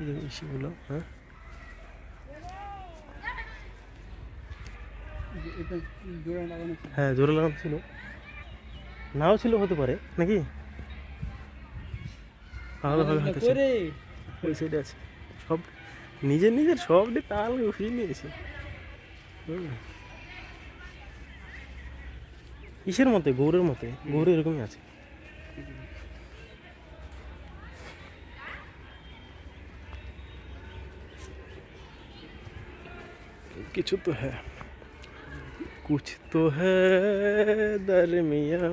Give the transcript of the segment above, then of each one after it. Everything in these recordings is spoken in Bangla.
এই ইসিগুলো হ্যাঁ? হ্যাঁ জোরে লাগানো ছিল। নাও ছিল হতে পারে নাকি? ছিল। করে ওই সাইডে আছে। সব নিজের নিজের সব দিয়ে তাল উঠিয়ে নিয়েছে। কিসের মতে? গৌরের মতে? গৌর এরকমই আছে। কিছু তো হ্যাঁ कुछ तो है दरमिया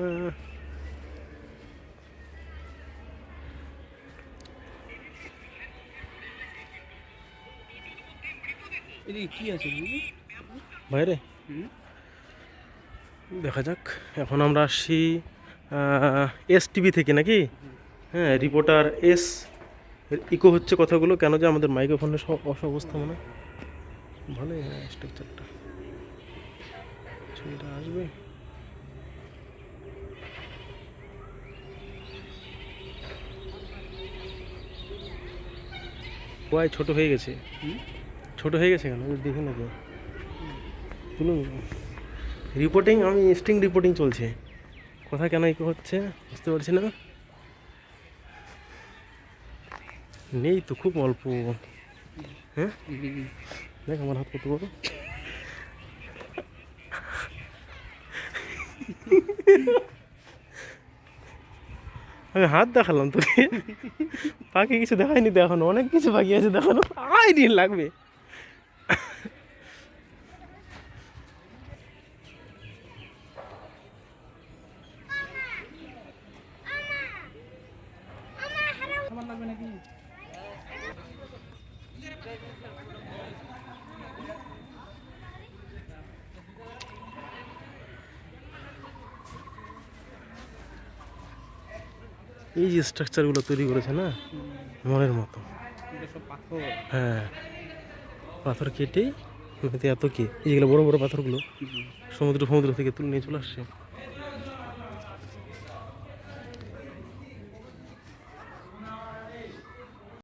এদিকে কি আছে বুঝলি বাইরে হুম দেখা যাক এখন আমরা আসছি এস টিভি থেকে নাকি হ্যাঁ রিপোর্টার এস ইকো হচ্ছে কথাগুলো কেন যে আমাদের মাইক্রোফোনের সব অবস্থা মনে হয়। ভালোই হ্যাঁ স্ট্রাকচারটা ছবিটা আসবে। ওয়াই ছোট হয়ে গেছে? ছোট হয়ে গেছে কেন? দেখি নাকি তুলুন। রিপোর্টিং আমি স্টিং রিপোর্টিং চলছে। কথা কেন কি হচ্ছে? বুঝতে পারছি না। নেই তো খুব অল্প। হ্যাঁ। দেখ আমার হাত কত বড়। আমি হাত দেখালাম তোকে। বাকি কিছু দেখায়নি দেখানো অনেক কিছু বাকি আছে দেখানো। আই দিন লাগবে। লাগবে নাকি? এই যে স্ট্রাকচারগুলো তৈরি করেছে না মনের মতো। হ্যাঁ। পাথর কেটে এত কি? এইগুলো বড় বড় পাথরগুলো সমুদ্র সমুদ্র থেকে তুলে নিয়ে চলে আসছে।